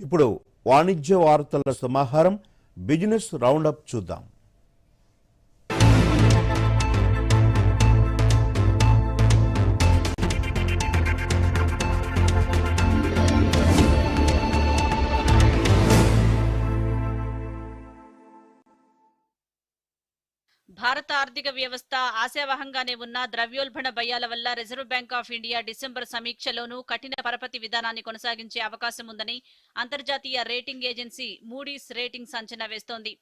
ఇప్పుడు వాణిజ్య వార్తల సమాహారం బిజినెస్ రౌండప్ చూద్దాం. భారత ఆర్థిక వ్యవస్థ ఆశావహంగానే ఉన్న ద్రవ్యోల్బణ భయాల వల్ల Reserve Bank of India December సమీక్షలోనూ కఠిన పరపతి విధానాన్ని కొనసాగించే అవకాశం ఉందని అంతర్జాతీయ రేటింగ్ ఏజెన్సీ మూడీస్ రేటింగ్స్ అంచనా వేస్తోంది.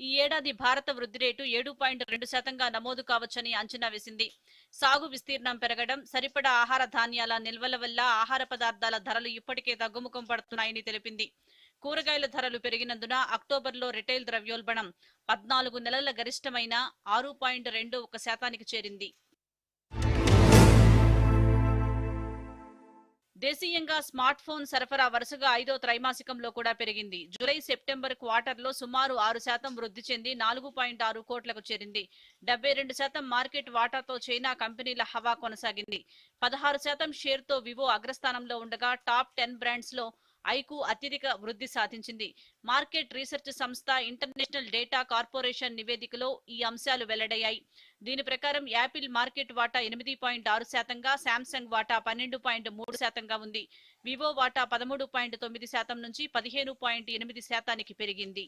ఈ ఏడాది భారత వృద్ధి రేటు ఏడు పాయింట్ రెండు శాతంగా నమోదు కావచ్చని అంచనా వేసింది. సాగు విస్తీర్ణం పెరగడం సరిపడా ఆహార ధాన్యాల నిల్వల వల్ల ఆహార పదార్థాల ధరలు ఇప్పటికే తగ్గుముఖం పడుతున్నాయని తెలిపింది. కూరగాయల ధరలు పెరిగినందున అక్టోబర్లో రిటైల్ ద్రవ్యోల్బణం పద్నాలుగు నెలల గరిష్టమైన ఆరు పాయింట్ రెండు ఒక శాతానికి చేరింది. దేశీయంగా స్మార్ట్ ఫోన్ సరఫరా వరుసగా ఐదో త్రైమాసికంలో కూడా పెరిగింది. జూలై సెప్టెంబర్ క్వార్టర్లో సుమారు ఆరు శాతం వృద్ధి చెంది నాలుగు పాయింట్ ఆరు కోట్లకు చేరింది. డెబ్బై రెండు శాతం మార్కెట్ వాటాతో చైనా కంపెనీల హవా కొనసాగింది. పదహారు శాతం షేర్తో వివో అగ్రస్థానంలో ఉండగా టాప్ టెన్ బ్రాండ్స్లో ఐకు అత్యధిక వృద్ధి సాధించింది. మార్కెట్ రీసెర్చ్ సంస్థ ఇంటర్నేషనల్ డేటా కార్పొరేషన్ నివేదికలో ఈ అంశాలు వెల్లడయ్యాయి. దీని ప్రకారం యాపిల్ మార్కెట్ వాటా ఎనిమిది పాయింట్ ఆరు శాతంగా శాంసంగ్ వాటా పన్నెండు పాయింట్ మూడు శాతంగా ఉంది. వివో వాటా పదమూడు పాయింట్ తొమ్మిది శాతం నుంచి పదిహేను పాయింట్ ఎనిమిది శాతానికి పెరిగింది.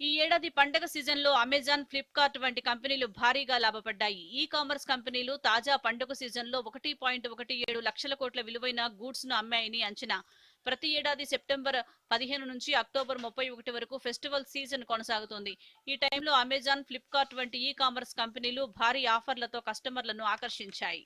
ఈ ఏడాది పండగ సీజన్లో అమెజాన్ ఫ్లిప్కార్ట్ వంటి కంపెనీలు భారీగా లాభపడ్డాయి. ఈ కామర్స్ కంపెనీలు తాజా పండుగ సీజన్లో ఒకటి పాయింట్ ఒకటి ఏడు లక్షల కోట్ల విలువైన గూడ్స్ను అమ్మాయని అంచనా. ప్రతి ఏడాది సెప్టెంబర్ పదిహేను నుంచి అక్టోబర్ ముప్పై ఒకటి వరకు ఫెస్టివల్ సీజన్ కొనసాగుతోంది. ఈ టైంలో అమెజాన్ ఫ్లిప్కార్ట్ వంటి ఈ కామర్స్ కంపెనీలు భారీ ఆఫర్లతో కస్టమర్లను ఆకర్షించాయి.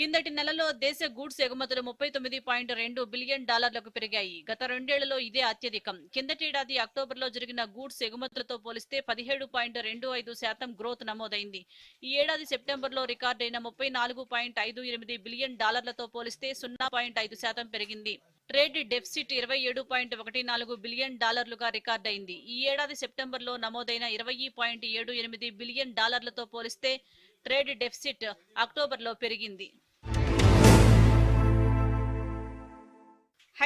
కిందటి నెలలో దేశ గూడ్స్ ఎగుమతులు ముప్పై తొమ్మిది పాయింట్ రెండు బిలియన్ డాలర్లకు పెరిగాయి. గత రెండేళ్ళలో ఇదే అత్యధికం. కిందటేడాది అక్టోబర్లో జరిగిన గూడ్స్ ఎగుమతులతో పోలిస్తే పదిహేడు పాయింట్ రెండు ఐదు శాతం గ్రోత్ నమోదైంది. ఈ ఏడాది సెప్టెంబర్లో రికార్డైన ముప్పై నాలుగు పాయింట్ ఐదు ఎనిమిది బిలియన్ డాలర్లతో పోలిస్తే సున్నా పాయింట్ ఐదు శాతం పెరిగింది. ట్రేడ్ డెఫిసిట్ ఇరవై ఏడు పాయింట్ ఒకటి నాలుగు బిలియన్ డాలర్లుగా రికార్డైంది. ఈ ఏడాది సెప్టెంబర్లో నమోదైన ఇరవై పాయింట్ ఏడు ఎనిమిది బిలియన్ డాలర్లతో పోలిస్తే ట్రేడ్ డెఫిసిట్ అక్టోబర్లో పెరిగింది.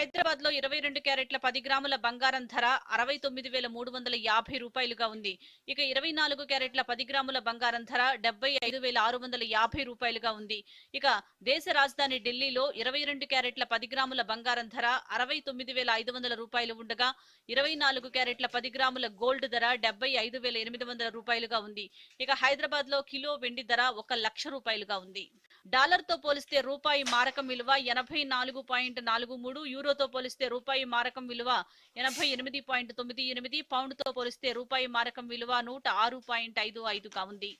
హైదరాబాద్లో ఇరవై రెండు క్యారెట్ల పది గ్రాముల బంగారం ధర అరవై తొమ్మిది వేల మూడు వందల యాభై రూపాయలుగా ఉంది. ఇక ఇరవై నాలుగు క్యారెట్ల పది గ్రాముల బంగారం ధర డెబ్బై ఐదు వేల ఆరు వందల యాభై రూపాయలుగా ఉంది. ఇక దేశ రాజధాని ఢిల్లీలో ఇరవై రెండు క్యారెట్ల పది గ్రాముల బంగారం ధర అరవై తొమ్మిది వేల ఐదు వందల రూపాయలు ఉండగా ఇరవై నాలుగు క్యారెట్ల పది గ్రాముల గోల్డ్ ధర డెబ్బై ఐదు వేల ఎనిమిది వందల రూపాయలుగా ఉంది. ఇక హైదరాబాద్లో కిలో వెండి ధర ఒక లక్ష రూపాయలుగా ఉంది. డాలర్తో పోలిస్తే రూపాయి మారకం విలువ ఎనభై నాలుగు పాయింట్ నాలుగు మూడు యూరోతో పోలిస్తే రూపాయి మారకం విలువ ఎనభై ఎనిమిది పాయింట్ తొమ్మిది ఎనిమిది పౌండ్తో పోలిస్తే రూపాయి మారకం విలువ నూట ఆరు పాయింట్ ఐదు ఐదుగా ఉంది.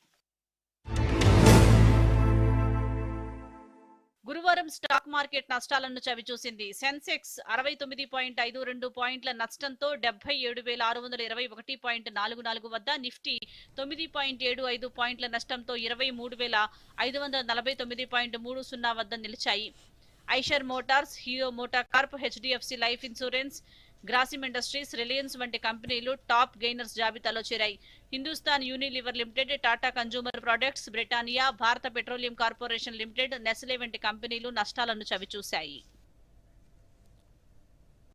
గురువారం స్టాక్ మార్కెట్ నష్టాలను చవిచూసింది. సెన్సెక్స్ అరవై తొమ్మిది పాయింట్ ఐదు రెండు పాయింట్ల నష్టంతో డెబ్బై ఏడు వేల ఆరు వందల ఇరవై ఒకటి పాయింట్ నాలుగు నాలుగు వద్ద నిఫ్టీ తొమ్మిది పాయింట్ ఏడు ఐదు పాయింట్ల నష్టంతో ఇరవై మూడు వేల ఐదు వందల నలభై తొమ్మిది పాయింట్ మూడు సున్నా వద్ద నిలిచాయి. Eicher Motors Hero motor corp HDFC life insurance Grasim industries Reliance వంటి కంపెనీలు టాప్ గెయినర్స్ జాబితాలో చేరాయి. Hindustan Unilever limited Tata consumer products Britannia Bharat petroleum corporation limited Nestle వంటి కంపెనీలు నష్టాలను చవిచూశాయి.